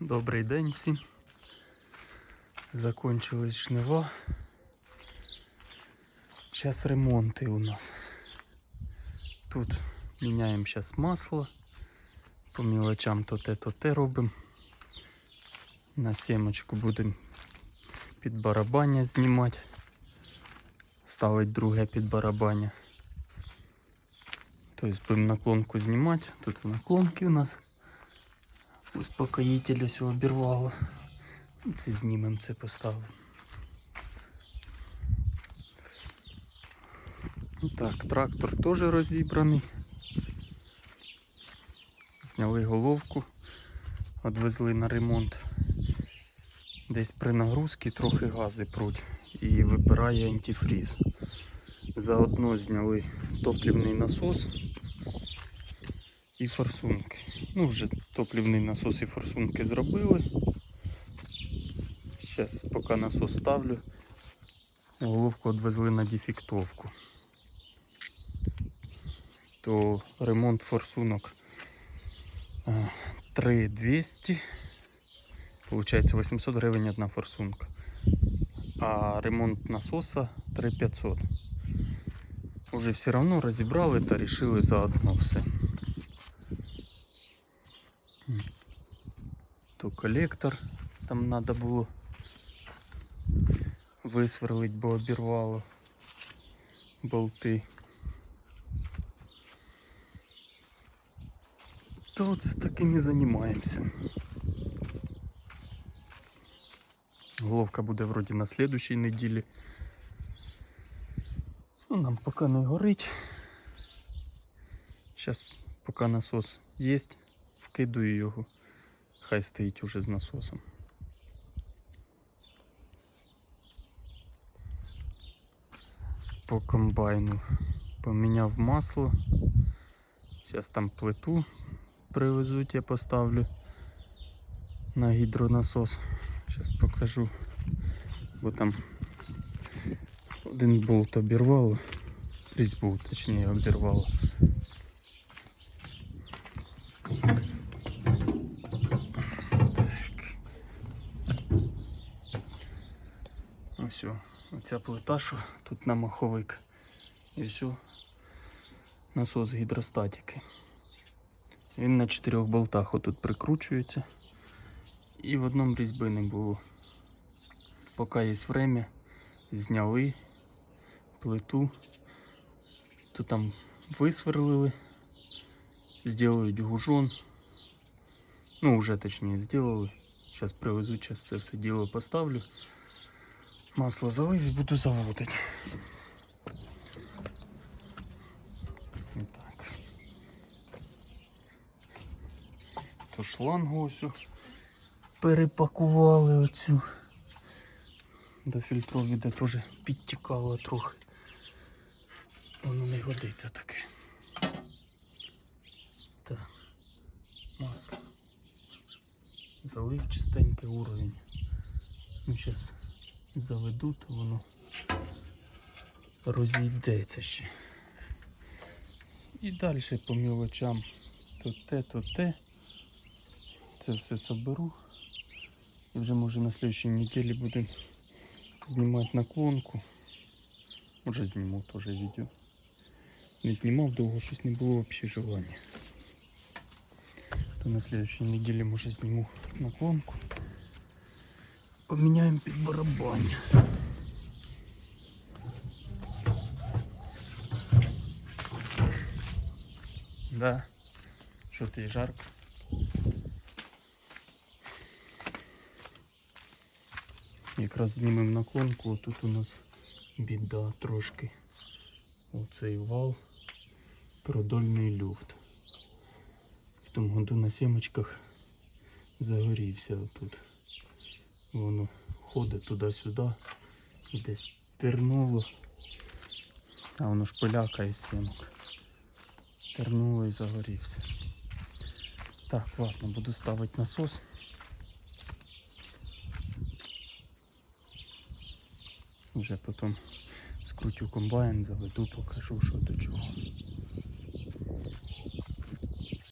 Добрий день всім. Закончились жнива. Зараз ремонти у нас. Тут міняємо зараз масло. По мілочам то те, то те робимо. На сімочку будемо під барабання знімати. Ставить друге під барабання. Тобто будемо наклонку знімати. Тут в наклонці у нас успокоїтель ось обірвало. Це знімемо, це поставимо. Так, трактор теж розібраний. Зняли головку, відвезли на ремонт. Десь при нагрузці трохи гази пруть і випирає антифріз. Заодно зняли топливний насос і форсунки. Ну, вже топливний насос і форсунки зробили. Зараз поки насос ставлю, головку відвезли на дефектовку. То ремонт форсунок е, 3200. Получається 800 гривень одна форсунка. А ремонт насоса 3500. Уже все одно розібрали та рішили заодно все. То колектор там треба було висверлить, бо обірвало болти. То от таким і займаємося. Головка буде вроді на слідущій неділі. Ну, нам поки не горить. Зараз, поки насос є, вкидую його. Хай стоїть уже з насосом. По комбайну поміняв масло. Зараз там плиту привезуть, я поставлю на гідронасос. Зараз покажу. Бо там один болт обірвало. Різьбу, точніше, обірвало. Ось, оця плита, що тут на маховик. І все. Насос гідростатики. Він на чотирьох болтах отут прикручується. І в одному різьби не було. Поки є время, зняли плиту, то там висверлили, зроблять гужон. Ну, вже точніше зробили. Зараз привезуть, зараз це все діло поставлю. Масло залив і буду заводити. Так. То шлангу ось перепакували оцю. До фільтровіда теж підтікало трохи. Воно не годиться таке. Так, масло. Залив чистенький уровень. Ну, зараз заведу, то воно розійдеться ще. І далі по мілочам то те, то те. Це все соберу. І вже може на слідчій неділі будемо знімати наклонку. Уже зніму теж відео. Не знімав довго, щось не було взагалі желання. То на слідчій неділі може зніму наклонку. Поміняємо під барабання. Да. Що ти жарко? Якраз знімемо наклонку, тут у нас біда трошки. Оцей вал, продольний люфт. В тому году на сімочках загорівся отут. Воно ходить туди-сюди і десь тернуло. А воно ж пиляка із сімок. Тернуло і загорівся. Так, ладно, буду ставити насос. Вже потім скрутю комбайн, заведу, покажу, що до чого.